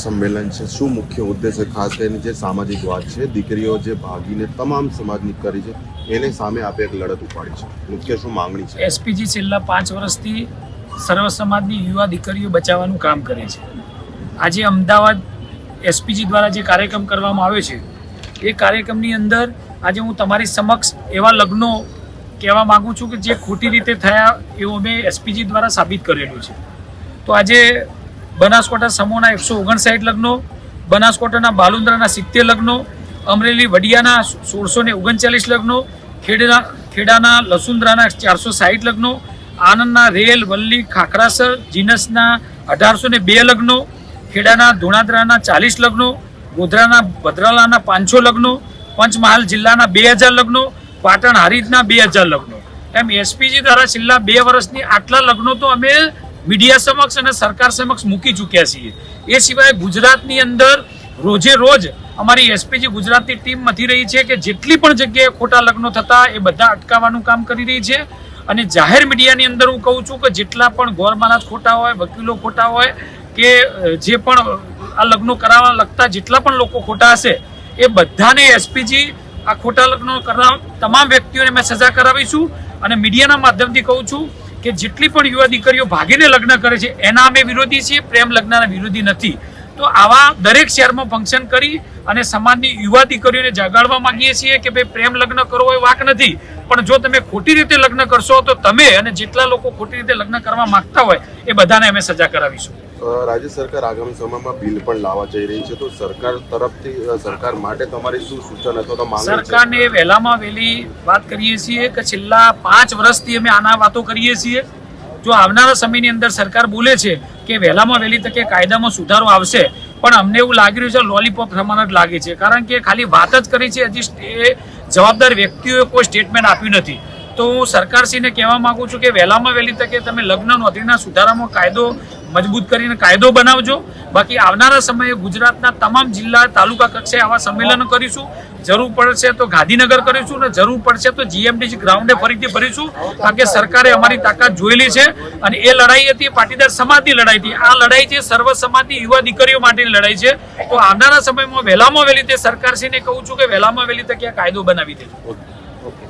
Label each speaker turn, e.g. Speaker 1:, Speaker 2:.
Speaker 1: સંમેલન છે. શું મુખ્ય ઉદ્દેશ છે ખાસ કરીને જે સામાજિક વાત છે, દીકરીઓ જે ભાગીને તમામ સમાજની કરી છે, એને સામે આપે એક લડત ઉપાડી છે. મુખ્ય શું માંગણી છે?
Speaker 2: એસપીજી છેલ્લા પાંચ વર્ષથી સર્વ સમાજની યુવા દીકરીઓ બચાવવાનું કામ કરે છે. આજે અમદાવાદ એસપીજી દ્વારા જે કાર્યક્રમ કરવામાં આવ્યો છે, એ કાર્યક્રમની અંદર આજે હું તમારી સમક્ષ એવા લગ્નો કહેવા માગું છું કે જે ખોટી રીતે થયા એવું અમે એસપીજી દ્વારા સાબિત કરેલું છે. તો આજે બનાસકાંઠા સમૂહના એકસો ઓગણસાઠ લગ્નો, બનાસકાંઠાના બાલુંદ્રાના સિત્તેર લગ્નો, અમરેલી વડિયાના સોળસો ને ઓગણચાલીસ લગ્નો ખેડના ખેડાના લસુંદ્રાના ચારસો સાહીઠ લગ્નો આનંદના રેલ, વલ્લી, ખાખરાસર, જીનસના અઢારસો ને બે લગ્નો, ખેડાના ધોણાદરાના ચાલીસ લગ્નો, ગોધરાના ભદ્રાલાના પાંચસો લગ્નો, પંચમહાલ જિલ્લાના બે હજાર લગ્નો, પાટણ હારીજના બે હજાર લગ્નો. એમ એસપીજી દ્વારા છેલ્લા બે વર્ષની આટલા લગ્નો તો અમે મીડિયા સમક્ષ અને સરકાર સમક્ષ મૂકી ચૂક્યા છીએ. એ સિવાય ગુજરાતની અંદર રોજે રોજ અમારી એસપીજી ગુજરાતની ટીમ મથી રહી છે કે જેટલી પણ જગ્યાએ ખોટા લગ્નો થતા એ બધા અટકાવવાનું કામ કરી રહી છે. અને જાહેર મીડિયાની અંદર હું કહું છું કે જેટલા પણ ગોર ખોટા હોય, વકીલો ખોટા હોય, કે જે પણ આ લગ્નો કરાવવા લગતા જેટલા પણ લોકો ખોટા હશે, એ બધાને એસપીજી આ ખોટા લગ્નો કરનાર તમામ વ્યક્તિઓને મેં સજા કરાવીશું. અને મીડિયાના માધ્યમથી કહું છું કે જેટલી પણ યુવા દીકરીઓ ભાગીને લગ્ન કરે છે, એના અમે વિરોધી છીએ, પ્રેમ લગ્નના વિરોધી નથી. તો આવા દરેક શહેરમાં ફંક્શન કરી અને સમાજની યુવા દીકરીઓને જગાડવા માંગીએ છીએ કે ભાઈ પ્રેમ લગ્ન કરવો એ વાક નથી, પણ જો તમે ખોટી રીતે લગ્ન કરશો તો તમે અને જેટલા લોકો ખોટી રીતે લગ્ન કરવા માંગતા હોય એ બધાને અમે સજા કરાવીશું.
Speaker 1: રાજ્ય સરકાર આગામી સમયમાં બિલ પણ લાવવા જઈ રહી છે. તો સરકાર તરફથી સરકાર માટે તમારી શું સૂચન અથવા તો માંગણી
Speaker 2: સરકારને વહેલામાં વહેલી વાત કરીએ છીએ કે છેલ્લા પાંચ વર્ષથી અમે આના વાતો કરીએ છીએ. જો આવનારા સમયની અંદર સરકાર બોલે છે કે વહેલામાં વહેલી તકે કાયદામાં સુધારો આવશે, પણ અમને એવું લાગી રહ્યું છે લોલીપોપ સમાન જ લાગે છે. કારણ કે ખાલી વાત જ કરી છે, હજી જવાબદાર વ્યક્તિઓએ કોઈ સ્ટેટમેન્ટ આપ્યું નથી. તો હું સરકારશ્રીને કહેવા માગું છું કે વહેલામાં વહેલી તકે તમે લગ્ન નોંધણીના સુધારામાં કાયદો મજબૂત કરીને કાયદો બનાવજો. બાકી આવનારા સમયે ગુજરાતના તમામ જિલ્લા તાલુકા કક્ષાએ આવા સંમેલનો કરીશું. જરૂર પડશે તો ગાંધીનગર કરીશું ને જરૂર પડશે તો જીએમડીસી ગ્રાઉન્ડે ફરીથી ભરીશું. કારણ કે સરકારે અમારી તાકાત જોયેલી છે અને એ લડાઈ હતી પાટીદાર સમાજની લડાઈ હતી. આ લડાઈ છે સર્વ સમાજની યુવા દીકરીઓ માટેની લડાઈ છે. તો આવનારા સમયમાં વહેલામાં વહેલી તે સરકારશ્રીને કહું છું કે વહેલામાં વહેલી તકે આ કાયદો બનાવી દેજો.
Speaker 1: ઓકે.